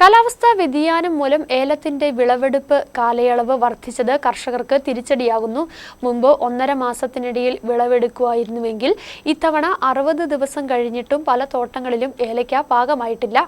കാലാവസ്ഥാ വ്യതിയാനം മൂലം ഏലത്തിന്റെ വിളവെടുപ്പ് കാലയളവ് വർദ്ധിച്ചത് കർഷകർക്ക് തിരിച്ചടിയാകുന്നു. മുമ്പ് ഒന്നര മാസത്തിനിടയിൽ വിളവെടുക്കുമായിരുന്നുവെങ്കിൽ ഇത്തവണ അറുപത് ദിവസം കഴിഞ്ഞിട്ടും പല തോട്ടങ്ങളിലും ഏലയ്ക്ക പാകമായിട്ടില്ല.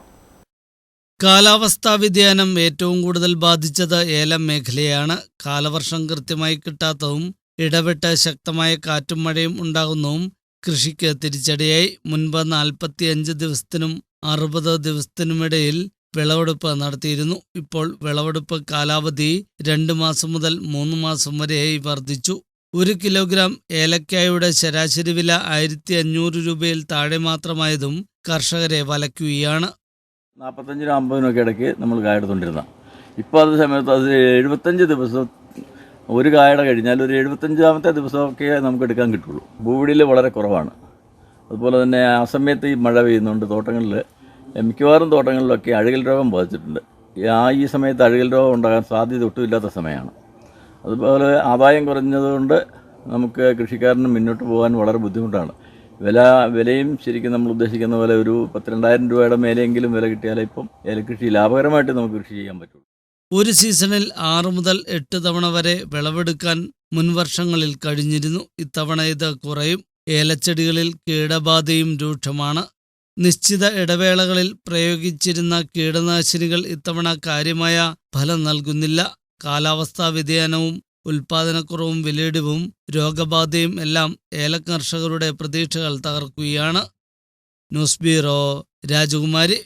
കാലാവസ്ഥാ വ്യതിയാനം ഏറ്റവും കൂടുതൽ ബാധിച്ചത് ഏലം മേഖലയാണ്. കാലവർഷം കൃത്യമായി കിട്ടാത്തതും ഇടവിട്ട് ശക്തമായ കാറ്റും മഴയും ഉണ്ടാകുന്നതും കൃഷിക്ക് തിരിച്ചടിയായി. മുൻപ് നാൽപ്പത്തിയഞ്ച് ദിവസത്തിനും അറുപത് ദിവസത്തിനുമിടയിൽ വിളവെടുപ്പ് നടത്തിയിരുന്നു. ഇപ്പോൾ വിളവെടുപ്പ് കാലാവധി രണ്ട് മാസം മുതൽ മൂന്ന് മാസം വരെയായി വർദ്ധിച്ചു. ഒരു കിലോഗ്രാം ഏലക്കായയുടെ ശരാശരി വില ആയിരത്തി അഞ്ഞൂറ് രൂപയിൽ താഴെ മാത്രമായതും കർഷകരെ വലയ്ക്കുകയാണ്. നാൽപ്പത്തഞ്ചിനും അമ്പതിനും ഒക്കെ ഇടയ്ക്ക് നമ്മൾ കായെടുത്തുകൊണ്ടിരുന്ന ഇപ്പോൾ അത് സമയത്ത് അത് എഴുപത്തഞ്ച് ദിവസം ഒരു കായട കഴിഞ്ഞാൽ ഒരു എഴുപത്തഞ്ചാമത്തെ ദിവസമൊക്കെ നമുക്ക് എടുക്കാൻ കിട്ടുള്ളൂ. ഭൂവിടിയിൽ വളരെ കുറവാണ്. അതുപോലെ തന്നെ ആ സമയത്ത് ഈ മഴ പെയ്യുന്നുണ്ട് തോട്ടങ്ങളിൽ മിക്കവാറും തോട്ടങ്ങളിലൊക്കെ അഴുകൽ രോഗം ബാധിച്ചിട്ടുണ്ട്. ആ ഈ സമയത്ത് അഴുകൽ രോഗം ഉണ്ടാകാൻ സാധ്യത ഒട്ടുമില്ലാത്ത സമയമാണ്. അതുപോലെ ആദായം കുറഞ്ഞതുകൊണ്ട് നമുക്ക് കൃഷിക്കാരന് മുന്നോട്ട് പോകാൻ വളരെ ബുദ്ധിമുട്ടാണ്. വില വിലയും ശരിക്കും നമ്മൾ ഉദ്ദേശിക്കുന്ന പോലെ ഒരു പത്തിരണ്ടായിരം രൂപയുടെ മേലെയെങ്കിലും വില കിട്ടിയാലേ ഇപ്പം ഏലകൃഷി ലാഭകരമായിട്ട് നമുക്ക് കൃഷി ചെയ്യാൻ പറ്റുള്ളൂ. ഒരു സീസണിൽ ആറ് മുതൽ എട്ട് തവണ വരെ വിളവെടുക്കാൻ മുൻവർഷങ്ങളിൽ കഴിഞ്ഞിരുന്നു. ഇത്തവണ ഇത് കുറയും. ഏലച്ചെടികളിൽ കീടബാധയും രൂക്ഷമാണ്. നിശ്ചിത ഇടവേളകളിൽ പ്രയോഗിച്ചിരുന്ന കീടനാശിനികൾ ഇത്തവണ കാര്യമായ ഫലം നൽകുന്നില്ല. കാലാവസ്ഥാ വ്യതിയാനവും ഉൽപാദനക്കുറവും വിലയിടിവും രോഗബാധയും എല്ലാം ഏലക്കർഷകരുടെ പ്രതീക്ഷകൾ തകർക്കുകയാണ്. ന്യൂസ് ബ്യൂറോ രാജകുമാരി.